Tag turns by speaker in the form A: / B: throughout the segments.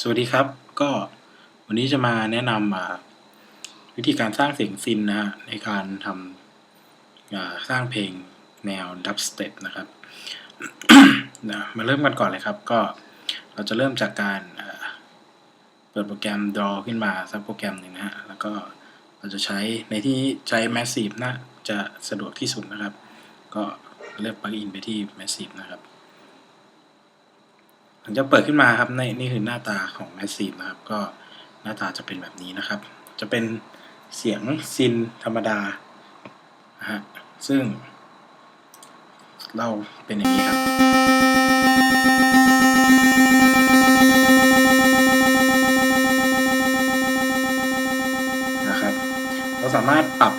A: สวัสดีครับ ก็วันนี้จะมาแนะนำวิธีการสร้างเสียงซินนะฮะในการทำสร้างเพลงแนวดับสเต็ปนะครับนะมาเริ่มกันก่อนเลยครับ ก็เราจะเริ่มจากการเปิดโปรแกรม Draw ขึ้นมาสักโปรแกรมหนึ่งนะฮะแล้วก็เราจะใช้ในที่ใช้ Massive นะจะสะดวกที่สุดนะครับ ก็เลือก Plugin ไปที่ Massive นะครับ หลังจากเปิดขึ้นมาครับในนี่คือหน้าตาของ Massive นะครับ ก็หน้าตาจะเป็นแบบนี้นะครับ จะเป็นเสียงซินธรรมดานะฮะซึ่ง เราเป็นอย่างนี้ครับ นะครับ เราสามารถปรับ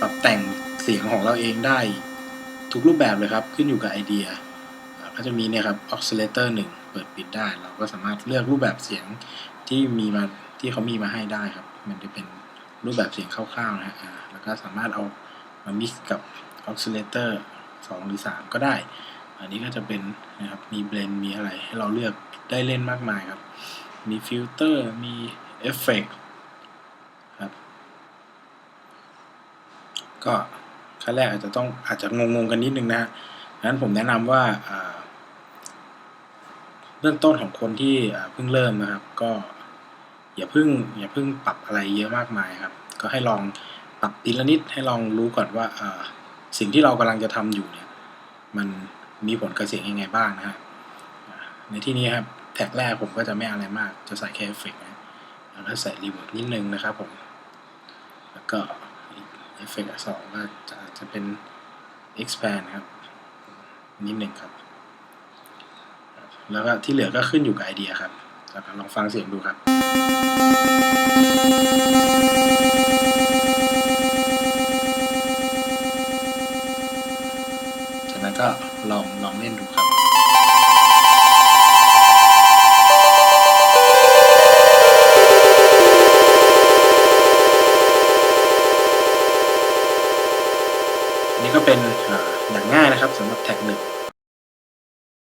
A: ปรับแต่งเสียงของเราเองได้ทุกรูปแบบเลยครับ ขึ้นอยู่กับไอเดีย ก็จะมีเนี่ยครับ oscillator หนึ่ง เปิดปิดได้ เราก็สามารถเลือกรูปแบบเสียงที่มีมาที่เขามีมาให้ได้ครับ มันจะเป็นรูปแบบเสียงคร่าวๆนะฮะแล้วก็สามารถเอามา mix กับ oscillator สองหรือสามก็ได้ อันนี้ก็จะเป็นนะครับมีเบลนมีอะไรให้เราเลือกได้เล่นมากมายครับ มีฟิลเตอร์มีเอฟเฟกครับก็ขั้นแรกอาจจะต้องอาจจะงงๆกันนิดนึงนะฮะงั้นผมแนะนำว่าอ่า เริ่มต้นของคนที่เพิ่งเริ่มนะครับ ก็อย่าเพิ่งอย่าเพิ่งปรับอะไรเยอะมากมายครับ ก็ให้ลองปรับทีละนิดให้ลองรู้ก่อนว่าสิ่งที่เรากำลังจะทำอยู่เนี่ย มันมีผลกับเสียงยังไงบ้างนะฮะในที่นี้ครับแท็กแรกผมก็จะไม่อะไรมาก จะใส่แค่เอฟเฟกต์นะแล้วก็ใส่รีเวิร์บนิดนึงนะครับผม แล้วก็เอฟเฟกต์สองก็จะจะเป็น expand ครับนิดหนึ่งครับ แล้วก็ที่เหลือก็ขึ้นอยู่กับไอเดียครับแล้วก็ลองฟังเสียงดูครับ จากนั้นก็ลองลองเล่นดูครับอันนี้ก็เป็นอย่างง่ายนะครับสำหรับแท็กหนึ่ง